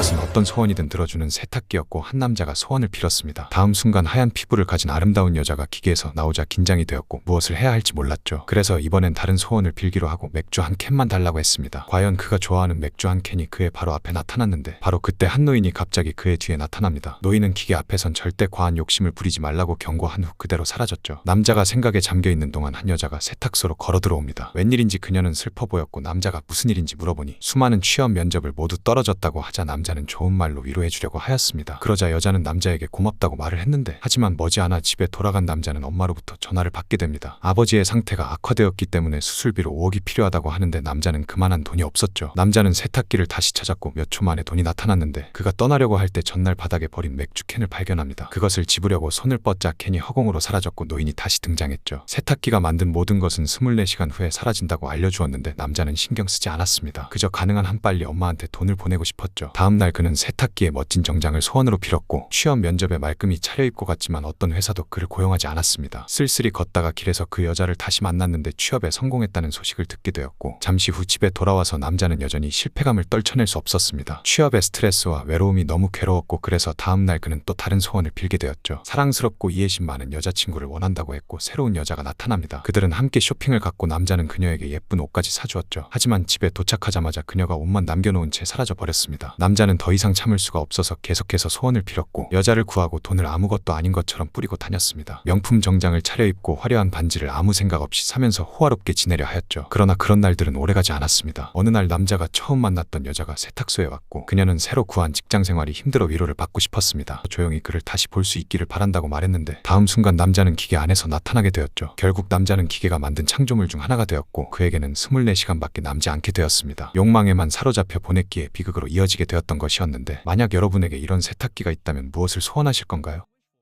그것은 어떤 소원이든 들어주는 세탁기였고 한 남자가 소원을 빌었습니다. 다음 순간 하얀 피부를 가진 아름다운 여자가 기계에서 나오자 긴장이 되었고 무엇을 해야 할지 몰랐죠. 그래서 이번엔 다른 소원을 빌기로 하고 맥주 한 캔만 달라고 했습니다. 과연 그가 좋아하는 맥주 한 캔이 그의 바로 앞에 나타났는데 바로 그때 한 노인이 갑자기 그의 뒤에 나타납니다. 노인은 기계 앞에선 절대 과한 욕심을 부리지 말라고 경고한 후 그대로 사라졌죠. 남자가 생각에 잠겨 있는 동안 한 여자가 세탁소로 걸어 들어옵니다. 웬일인지 그녀는 슬퍼 보였고 남자가 무슨 일인지 물어보니 수많은 취업 면접을 모두 떨어졌다고 하자 남자 는 좋은 말로 위로해 주려고 하였습니다. 그러자 여자는 남자에게 고맙다고 말을 했는데 하지만 머지않아 집에 돌아간 남자는 엄마로부터 전화를 받게 됩니다. 아버지의 상태가 악화되었기 때문에 수술비로 5억이 필요하다고 하는데 남자는 그만한 돈이 없었죠. 남자는 세탁기를 다시 찾았고 몇 초 만에 돈이 나타났는데 그가 떠나려고 할 때 전날 바닥에 버린 맥주캔을 발견합니다. 그것을 집으려고 손을 뻗자 캔이 허공으로 사라졌고 노인이 다시 등장했죠. 세탁기가 만든 모든 것은 24시간 후에 사라진다고 알려주었는데 남자는 신경 쓰지 않았습니다. 그저 가능한 한 빨리 엄마한테 돈을 보내고 싶었죠. 다음 날 그는 세탁기의 멋진 정장을 소원으로 빌었고 취업 면접에 말끔히 차려입고 갔지만 어떤 회사도 그를 고용하지 않았습니다. 쓸쓸히 걷다가 길에서 그 여자를 다시 만났는데 취업에 성공했다는 소식을 듣게 되었고 잠시 후 집에 돌아와서 남자는 여전히 실패감을 떨쳐낼 수 없었습니다. 취업의 스트레스와 외로움이 너무 괴로웠고 그래서 다음 날 그는 또 다른 소원을 빌게 되었죠. 사랑스럽고 이해심 많은 여자친구를 원한다고 했고 새로운 여자가 나타납니다. 그들은 함께 쇼핑을 갔고 남자는 그녀에게 예쁜 옷까지 사주었죠. 하지만 집에 도착하자마자 그녀가 옷만 남겨놓은 채 사라져 버렸습니다. 남자는 더 이상 참을 수가 없어서 계속해서 소원을 빌었고 여자를 구하고 돈을 아무것도 아닌 것처럼 뿌리고 다녔습니다. 명품 정장을 차려입고 화려한 반지를 아무 생각 없이 사면서 호화롭게 지내려 하였죠. 그러나 그런 날들은 오래가지 않았습니다. 어느 날 남자가 처음 만났던 여자가 세탁소에 왔고 그녀는 새로 구한 직장 생활이 힘들어 위로를 받고 싶었습니다. 조용히 그를 다시 볼 수 있기를 바란다고 말했는데 다음 순간 남자는 기계 안에서 나타나게 되었죠. 결국 남자는 기계가 만든 창조물 중 하나가 되었고 그에게는 24시간밖에 남지 않게 되었습니다. 욕망에만 사로잡혀 보냈기에 비극으로 이어지게 되었던 것이었는데 만약 여러분에게 이런 세탁기가 있다면 무엇을 소원하실 건가요?